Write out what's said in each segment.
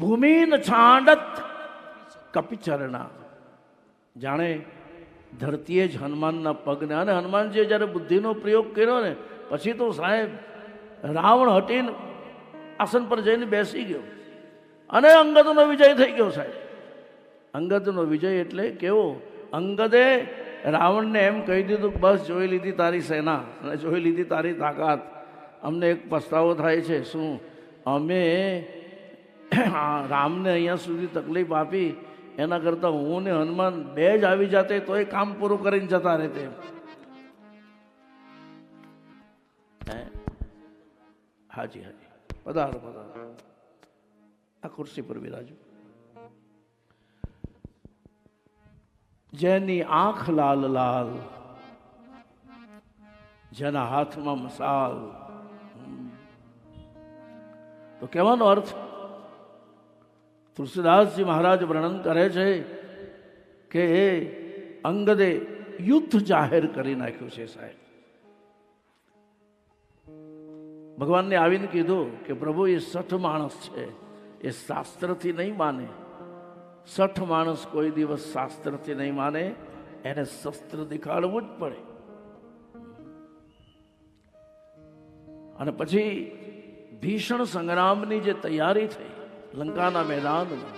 ભૂમિન છાંડત કપિચરણા. જાણે ધરતીએ જ હનુમાનના પગને અને હનુમાનજીએ જ્યારે બુદ્ધિનો પ્રયોગ કર્યો ને, પછી તો સાહેબ રાવણ હટીને આસન પર જઈને બેસી ગયો. અને અંગદનો વિજય થઈ ગયો સાહેબ. અંગદનો વિજય એટલે કેવો? અંગદે રાવણને એમ કહી દીધું કે બસ જોઈ લીધી તારી સેના અને જોઈ લીધી તારી તાકાત. અમને એક પસ્તાવો થાય છે. શું? અમે રામને અહીંયા સુધી તકલીફ આપી, એના કરતાં હું ને હનુમાન બે જ આવી જાતે તો એ કામ પૂરું કરીને જતા રહેતે? હાજી હાજી. પધારો પધારો. આ ખુરશી પર બિરાજો. જેની આંખ લાલ લાલ, જેના હાથમાં મસાલ. તો કહેવાનો અર્થ તુલસીદાસજી મહારાજ વર્ણન કરે છે કે એ અંગદે યુદ્ધ જાહેર કરી નાખ્યું છે સાહેબ. ભગવાનને આવીને કીધું કે પ્રભુ, એ સઠ માણસ છે. એ શાસ્ત્રથી નહીં માને. સઠ માણસ કોઈ દિવસ શાસ્ત્રથી નહીં માને. એને શસ્ત્ર દેખાડવું જ પડે. અને પછી ભીષણ સંગ્રામની જે તૈયારી થઈ લંકાના મેદાનમાં.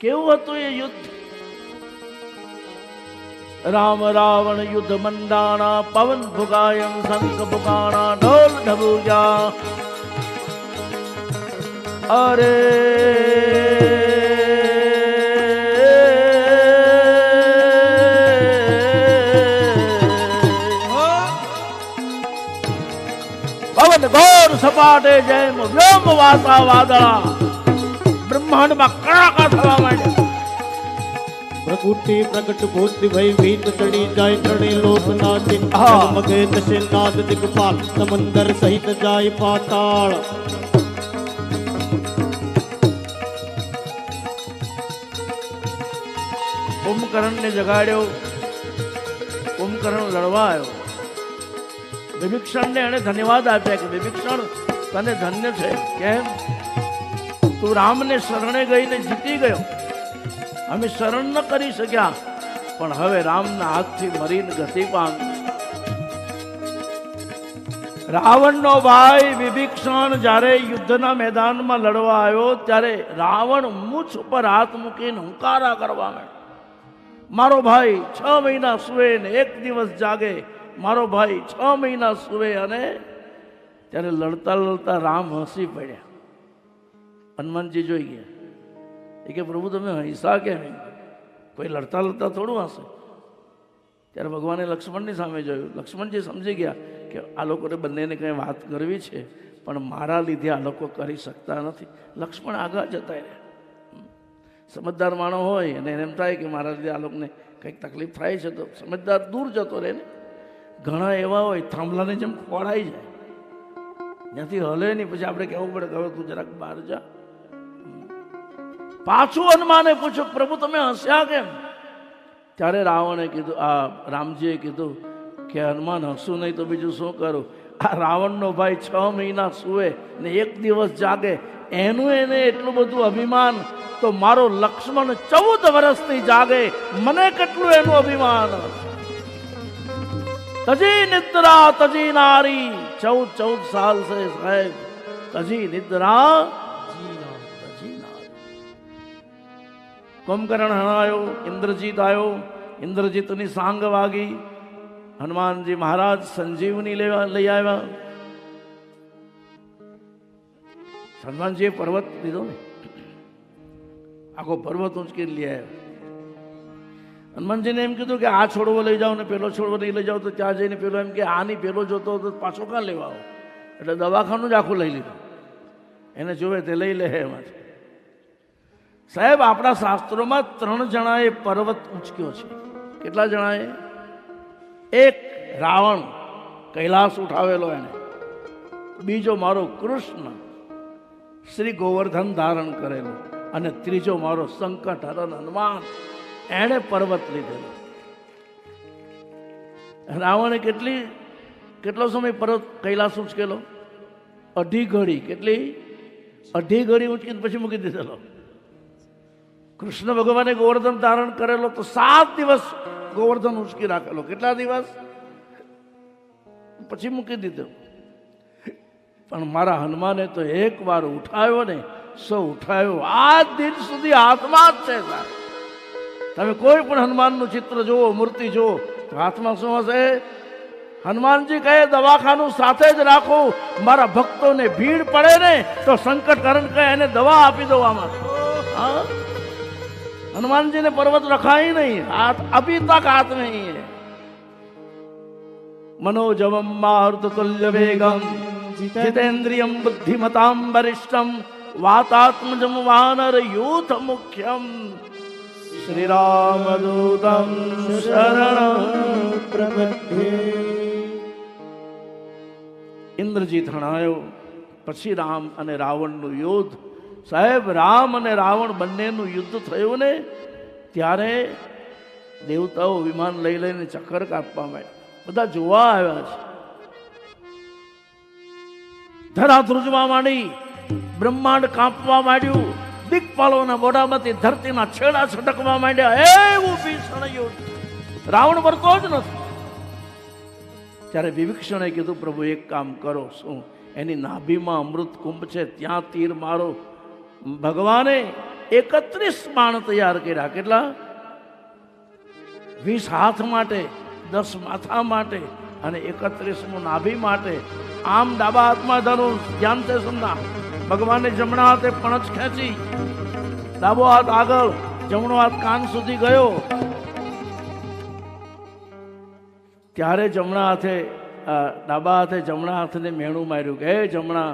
કેવું હતું એ યુદ્ધ? રામ રાવણ યુદ્ધ મંડાણા, પવન ભુગાયમ શંખ ભુગાણા ઢોલ ઢબુજા. અરે! પવન ઘોર સપાટે જેમ વ્યોમ વાસા વાદળા. બ્રહ્માંડમાં કડાકા થવા માંડ્યા. પ્રકૃતિ પ્રગટ ભૂતિ ભય ભીત ચડી જાય ત્રણે લોકના ચિંત મગે તસે નાદ દિગપાલ સમંદર સહિત જાય પાતાળ. કુંભકર્ણને જગાડ્યો. કુંભકર્ણ લડવા આવ્યો. વિભીક્ષણને એણે ધન્યવાદ આપ્યા કે વિભીક્ષણ તને ધન્ય છે. કેમ? તું રામને શરણે ગઈને જીતી ગયો. અમે શરણ ન કરી શક્યા, પણ હવે રામના હાથથી મરીને ગતિ પામ રાવણનો ભાઈ વિભીક્ષણ જ્યારે યુદ્ધના મેદાનમાં લડવા આવ્યો, ત્યારે રાવણ મૂછ ઉપર હાથ મૂકીને હુંકારા કરવા માંડ્યો. મારો ભાઈ, છ મહિના સુવે ને એક દિવસ જાગે. મારો ભાઈ, છ મહિના સુવે અને ત્યારે લડતા લડતા રામ હસી પડ્યા. હનુમાનજી જોઈ ગયા. એ કે, પ્રભુ, તમે હૈસા કેમ કોઈ લડતા લડતા થોડું હશે? ત્યારે ભગવાને લક્ષ્મણની સામે જોયું. લક્ષ્મણજી સમજી ગયા કે આ લોકોને બંનેને કંઈ વાત કરવી છે, પણ મારા લીધે આ લોકો કરી શકતા નથી. લક્ષ્મણ આગળ જતા રહ્યા. સમજદાર માણો હોય અને એમ થાય કે મારા લીધે આ લોકોને કંઈક તકલીફ થાય છે, તો સમજદાર દૂર જતો રહે ને. ઘણા એવા હોય, થાંભલાની જેમ ખોળાઈ જાય. ત્યાંથી હલે નહીં, પછી આપણે કહેવું પડે કે હવે તું જરાક બહાર જા. પાછું હનુમાને પૂછ્યું, પ્રભુ, તમે હસ્યા કેમ? ત્યારે રાવણે કીધું, આ રામજીએ કીધું કે હનુમાન હસું નહીં તો બીજું શું કરું? આ રાવણનો ભાઈ છ મહિના સુવે ને એક દિવસ જાગે. એનું એને એટલું બધું અભિમાન. તો મારો લક્ષ્મણ ચૌદ વર્ષથી જાગે. મને કેટલું એનું અભિમાન? તજી નિદ્રા, તજી નારી. ચૌદ ચૌદ સાલ છે સાહેબ. તજી નિદ્રા કુંભકર્ણ હણાયો, ઇન્દ્રજીત આવ્યો ઇન્દ્રજીતની સાંગ વાગી. હનુમાનજી મહારાજ સંજીવની લેવા લઈ આવ્યા. હનુમાનજીએ પર્વત લીધો ને. આખો પર્વત ઉંચકી લઈ આવ્યો. હનુમાનજીને એમ કીધું કે આ છોડવો લઈ જાઓ ને પેલો છોડવો નહીં લઈ જાઓ તો ત્યાં જઈને પેલો એમ કે આની પેલો જોતો તો પાછો કાં લેવા આવો? એટલે દવાખાનું જ આખું લઈ લીધું. એને જોવે તે લઈ લે એમાંથી. સાહેબ, આપણા શાસ્ત્રોમાં ત્રણ જણાએ પર્વત ઉંચક્યો છે. કેટલા જણાએ? એક રાવણ કૈલાસ ઉઠાવેલો એને બીજો મારો કૃષ્ણ શ્રી ગોવર્ધન ધારણ કરેલું. અને ત્રીજો મારો સંકટ હરણ હનુમાન એણે પર્વત લીધેલો. રાવણે કેટલી, કેટલો સમય પર્વત કૈલાસ ઉંચકેલો અઢી ઘડી. કેટલી? અઢી ઘડી ઉંચકીને પછી મૂકી દીધેલો. કૃષ્ણ ભગવાને ગોવર્ધન ધારણ કરેલો તો સાત દિવસ ગોવર્ધન ઉંચકી રાખેલો. કેટલા દિવસ? પછી મૂકી દીધો. પણ મારા હનુમાને તો એક વાર ઉઠાવ્યો ને, સો ઉઠાવ્યો આ દિન સુધી હાથમાં જ છે તમે કોઈ પણ હનુમાનનું ચિત્ર જુઓ, મૂર્તિ જુઓ, તો હાથમાં શું હશે? હનુમાનજી કહે, દવાખાનું સાથે જ રાખો. મારા ભક્તોને ભીડ પડે ને, તો સંકટ કરણ કહે, એને દવા આપી દો આમાં. હા? હનુમાનજી ને પર્વત રખાય નહીં હાથ અભી તક હાથ નહીં है मनोजवम मारुततुल्य वेगम जितेन्द्रियम बुद्धिमताम वरिष्ठम वातात्मजम वानर यूथ मुख्यम श्री राम दूतम शरण પ્રબધ્યે ઇન્દ્રજીત હણાયો પછી રામ અને રાવણનું યુદ્ધ સાહેબ, રામ અને રાવણ બંનેનું યુદ્ધ થયું ને, ત્યારે દેવતાઓ વિમાન લઈ લઈને ચક્કર કાપવા માંડ્યા. બધા જોવા આવ્યા છે. ધરા ધ્રુજવા માંડી બ્રહ્માંડ કાપવા માંડ્યું. દિગ્પાલોના મોઢામાંથી ધરતીના છેડા છટકવા માંડ્યા. એવું ભીષણ યુદ્ધ રાવણ વરતો જ નથી. ત્યારે વિભીક્ષણે કીધું, પ્રભુ, એક કામ કરો, શું? એની નાભીમાં અમૃત કુંભ છે, ત્યાં તીર મારો ભગવાને એકત્રીસ બાણ તૈયાર કર્યા. કેટલા? વીસ હાથ માટે, દસ માથા માટે અને એકત્રીસમું નાભી માટે. આમ ડાબા હાથમાં ધનુષ ધ્યાન છે સુનના ભગવાને જમણા હાથે પણચ ખેંચી. ડાબો હાથ આગળ, જમણો હાથ કાન સુધી ગયો. ત્યારે જમણા હાથે ડાબા હાથે જમણા હાથને મેણું માર્યું કે જમણા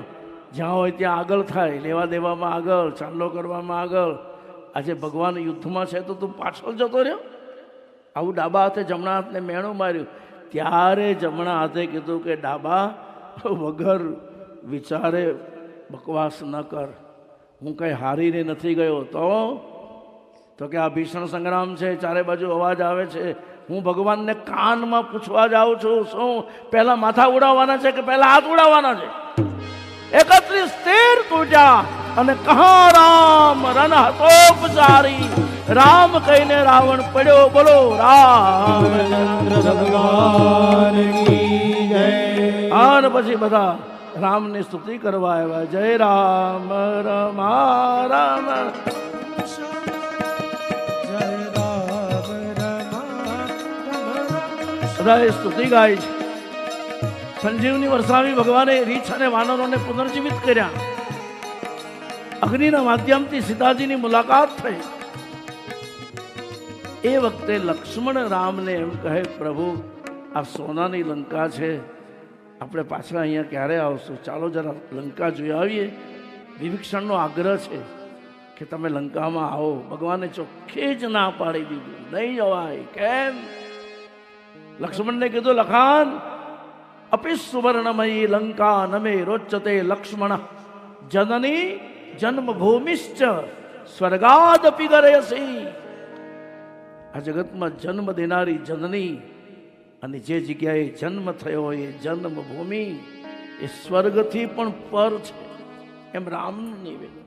જ્યાં હોય ત્યાં આગળ થાય, લેવા દેવામાં આગળ, ચાંદલો કરવામાં આગળ. આજે ભગવાન યુદ્ધમાં છે તો તું પાછળ જતો રહ્યો. આવું ડાબા હાથે જમણા હાથને મેણું માર્યું. ત્યારે જમણા હાથે કીધું કે, ડાબા, વગર વિચારે બકવાસ ન કર. હું કંઈ હારીને નથી ગયો. તો તો કે આ ભીષણ સંગ્રામ છે, ચારે બાજુ અવાજ આવે છે. હું ભગવાનને કાનમાં પૂછવા જાઉં છું, શું પહેલાં માથા ઉડાવવાના છે કે પહેલાં હાથ ઉડાવવાના છે? એકત્રીસ તીર તૂટ્યા અને કહા રામ, રન હતોપચારી રામ કહીને રાવણ પડ્યો, બોલો, રામ અને પછી બધા રામની સ્તુતિ કરવા આવ્યા, જય રામ રમા રામ જય બધા સ્તુતિ ગાય છે. સંજીવની વરસાવી ભગવાને રીછ અને વાનરોને પુનર્જીવિત કર્યા. અગ્નિના માધ્યમથી સીતાજીની મુલાકાત થઈ. એ વખતે લક્ષ્મણ રામને એમ કહે, પ્રભુ, આ સોનાની લંકા છે. આપણે પાછા અહીંયા ક્યારે આવશું? ચાલો જરા લંકા જોઈ આવીએ. વિભીક્ષણનો આગ્રહ છે કે તમે લંકામાં આવો. ભગવાને ચોખ્ખે જ ના પાડી દીધું. નહીં જવાય. કેમ? લક્ષ્મણને કીધું, લખાન અપી સુવર્ણમયી લંકા નમે રોચતે લક્ષ્મણ જનની જન્મભૂમિશ્ચ સ્વર્ગાદપી ગરેસી આ જગતમાં જન્મ દેનારી જનની અને જે જગ્યાએ જન્મ થયો એ જન્મભૂમિ એ સ્વર્ગથી પણ પર છે. એમ રામનું નિવેદન.